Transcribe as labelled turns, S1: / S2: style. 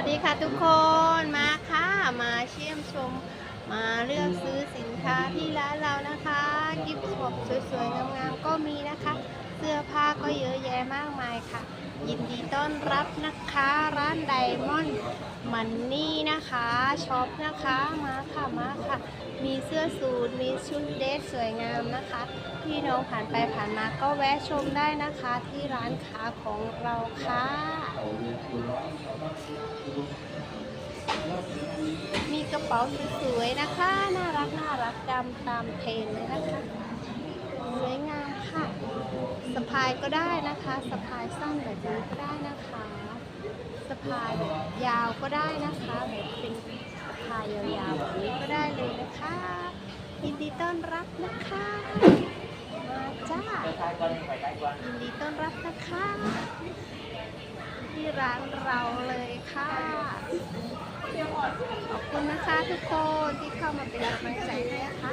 S1: วัสดีค่ะทุกคนมาค่ะมาเชี่ยมชม มาเลือกซื้อสินค้าที่ร้านเรานะคะกิฟต์ช็อปสวยๆงามๆก็มีนะคะ เสื้อผ้าก็เยอะแยะมากมายค่ะ ยินดีต้อนรับนะคะร้านไดมอนด์มันนี่นะคะช็อปนะคะมาค่ะมาค่ะ มีเสื้อสูทมีชุดเดรสสวยงามนะคะ พี่น้องผ่านไปผ่านมาก็แวะชมได้นะคะที่ร้านค้าของเราค่ะ เป๋าสวยๆนะคะ น่ารักน่ารักดำตามเทรนเลยนะคะสวยงามค่ะสะพายก็ได้นะคะสะพายสั้นแบบนี้ก็ได้นะคะสะพายแบบยาวก็ได้นะคะแบบเป็นสะพายยาวๆแบบนี้ก็ได้เลยนะคะยินดีต้อนรับนะคะมาจ้ายินดีต้อนรับนะคะ ที่ร้านเราเลยค่ะ คุณนะคะทุกคนที่เข้ามาเป็นกำลังใจให้นะคะ